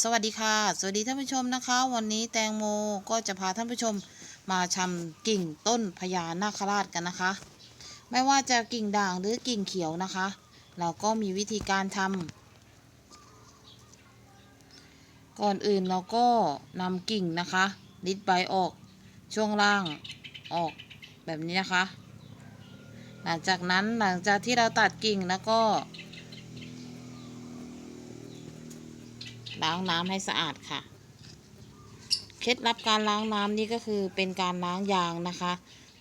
สวัสดีค่ะ สวัสดีท่านผู้ชมนะคะ วันนี้แตงโมก็จะพาท่านผู้ชมมาชำกิ่งต้นพญานาคราชกันนะคะ ไม่ว่าจะกิ่งด่างหรือกิ่งเขียวนะคะ เราก็มีวิธีการทำก่อนอื่นเราก็นำกิ่งนะคะลิดใบออกช่วงล่างออกแบบนี้นะคะ หลังจากนั้นหลังจากที่เราตัดกิ่งแล้วก็ ล้างน้ำให้สะอาดค่ะ เคล็ดลับการล้างน้ำนี่ก็คือเป็นการล้างยางนะคะ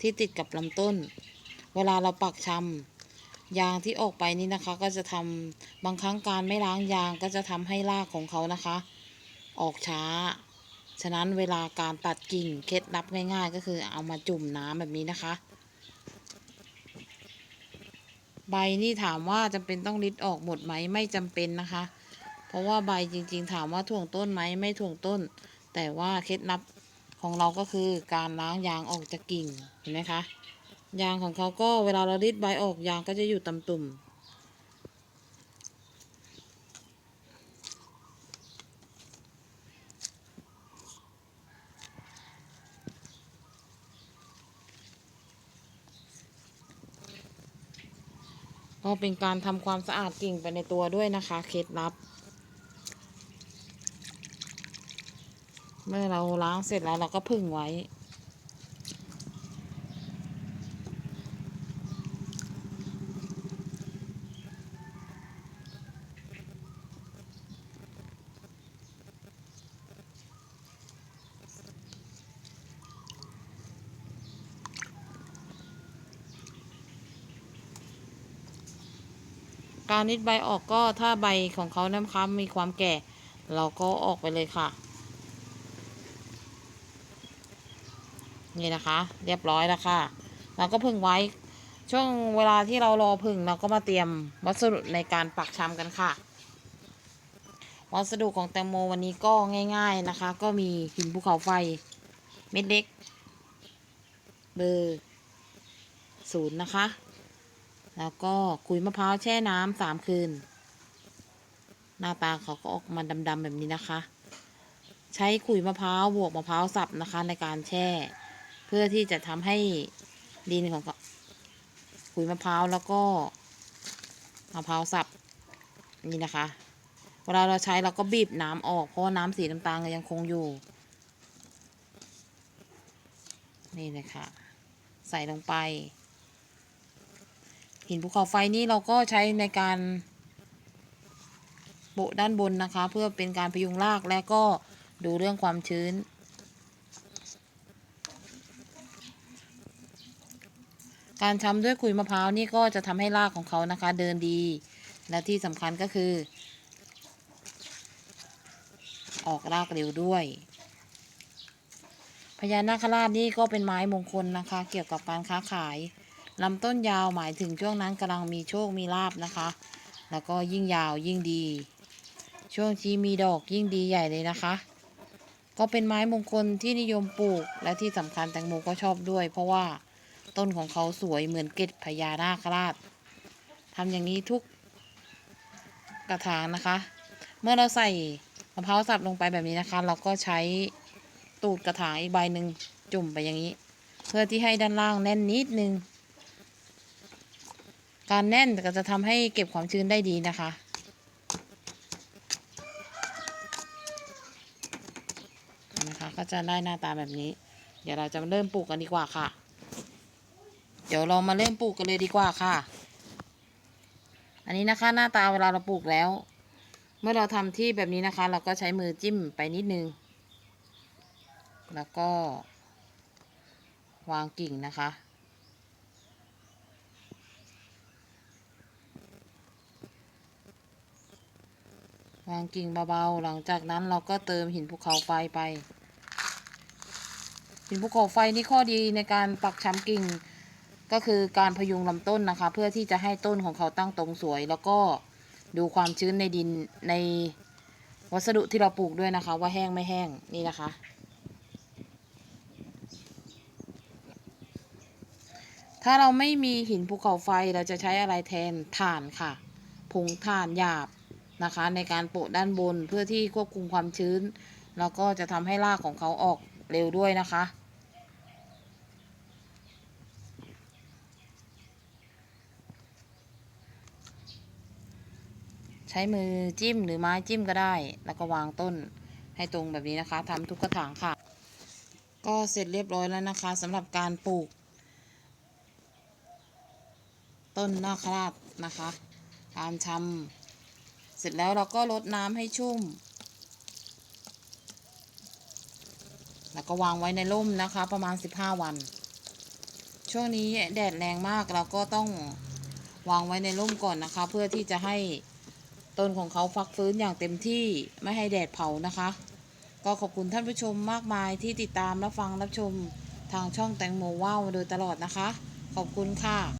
ที่ติดกับลำต้น เวลาเราปักชำยางที่ออกไปนี่นะคะ ก็จะทำบางครั้งการไม่ล้างยางก็จะทำให้รากของเขานะคะ ออกช้า ฉะนั้นเวลาการตัดกิ่งเคล็ดลับง่ายๆ ก็คือเอามาจุ่มน้ำแบบนี้นะคะใบนี่ถามว่าจำเป็นต้องริดออกหมดไหมไม่จำเป็นนะคะ ราะว่าใบจริง ๆ ถามว่าถ่วงต้นไหมไม่ถ่วงต้น แต่ว่าเคล็ดลับของเราก็คือการล้างยางออกจากกิ่งเห็นไหมคะยางของเขาก็เวลาเรารีดใบออกยางก็จะอยู่ตำตุ่มก็เป็นการทำความสะอาดกิ่งไปในตัวด้วยนะคะ เคล็ดลับ เมื่อเราล้างเสร็จแล้วเราก็พึ่งไว้ การนิดใบออกก็ถ้าใบของเขานะคะมีความแก่ เราก็ออกไปเลยค่ะ นี่นะคะ เรียบร้อยแล้วค่ะ เราก็พึ่งไว้ ช่วงเวลาที่เรารอพึ่งเราก็มาเตรียมวัสดุในการปักชำกันค่ะ วัสดุของแตงโมวันนี้ก็ง่าย ๆนะคะ ก็มีหินภูเขาไฟเม็ดเล็ก เบอร์ศูนย์นะคะ แล้วก็ขุยมะพร้าวแช่น้ำสามคืน หน้าตาเขาก็ออกมาดำๆแบบนี้นะคะ ใช้ขุยมะพร้าวบวกมะพร้าวสับนะคะในการแช่ เพื่อที่จะทำให้ดินของขุยมะพร้าวแล้วก็มะพร้าวสับนี่นะคะ เวลาเราใช้เราก็บีบน้ำออก เพราะน้ำสีน้ำตาลยังคงอยู่ นี่เลยค่ะ ใส่ลงไป หินภูเขาไฟนี่เราก็ใช้ในการโปะด้านบนนะคะ เพื่อเป็นการพยุงรากและก็ดูเรื่องความชื้น การทำด้วยขุยมะพร้าวนี่ก็จะทำให้รากของเขานะคะ เดินดี และที่สำคัญก็คือ ออกรากเร็วด้วย พญานาคราชนี่ก็เป็นไม้มงคลนะคะ เกี่ยวกับการค้าขายลำต้นยาวหมายถึงช่วงนั้นกำลังมีโชคมีลาบนะคะ แล้วก็ยิ่งยาวยิ่งดี ช่วงที่มีดอกยิ่งดีใหญ่เลยนะคะ ก็เป็นไม้มงคลที่นิยมปลูกและที่สำคัญแตงโมก็ชอบด้วย เพราะว่า ต้นของเขาสวยเหมือนเกล็ดพญานาคราชทำอย่างนี้ทุกกระถางนะคะ เมื่อเราใส่มะพร้าวสับลงไปแบบนี้นะคะ เราก็ใช้ตูดกระถางอีกใบหนึ่งจุ่มไปอย่างนี้ เพื่อที่ให้ด้านล่างแน่นนิดนึง การแน่นก็จะทำให้เก็บความชื้นได้ดีนะคะนะคะก็จะได้หน้าตาแบบนี้ เดี๋ยวเราจะเริ่มปลูกกันดีกว่าค่ะ เดี๋ยวเรามาเริ่มปลูกกันเลยดีกว่าค่ะ อันนี้นะคะ หน้าตาเวลาเราปลูกแล้ว เมื่อเราทำที่แบบนี้นะคะ เราก็ใช้มือจิ้มไปนิดนึง แล้วก็ วางกิ่งนะคะ วางกิ่งเบาๆ หลังจากนั้นเราก็เติมหินภูเขาไฟไป หินภูเขาไฟนี่ข้อดีในการปักช้ำกิ่ง ก็คือการพยุงลำต้นนะคะ เพื่อที่จะให้ต้นของเขาตั้งตรงสวย แล้วก็ดูความชื้นในดินในวัสดุที่เราปลูกด้วยนะคะ ว่าแห้งไม่แห้งนี่นะคะ ถ้าเราไม่มีหินภูเขาไฟเราจะใช้อะไรแทนถ่านค่ะผงถ่านหยาบนะคะ ในการโปะด้านบนเพื่อที่ควบคุมความชื้น แล้วก็จะทำให้รากของเขาออกเร็วด้วยนะคะ ช้มือจิ้มหรือไม้จิ้มก็ได้ แล้วก็วางต้นให้ตรงแบบนี้นะคะทำทุกกระถางค่ะ ก็เสร็จเรียบร้อยแล้วนะคะสำหรับการปลูก ต้นนาคราชนะคะการชำเสร็จแล้วเราก็รดน้ำให้ชุ่ม แล้วก็วางไว้ในร่มนะคะ ประมาณ 15 วัน ช่วงนี้แดดแรงมากเราก็ต้องวางไว้ในร่มก่อนนะคะ เพื่อที่จะให้ ต้นของเขาฟักฟื้นอย่างเต็มที่ไม่ให้แดดเผานะคะ ก็ขอบคุณท่านผู้ชมมากมายที่ติดตามรับฟังรับชมทางช่องแตงโมว่าวมาโดยตลอดนะคะ ขอบคุณค่ะ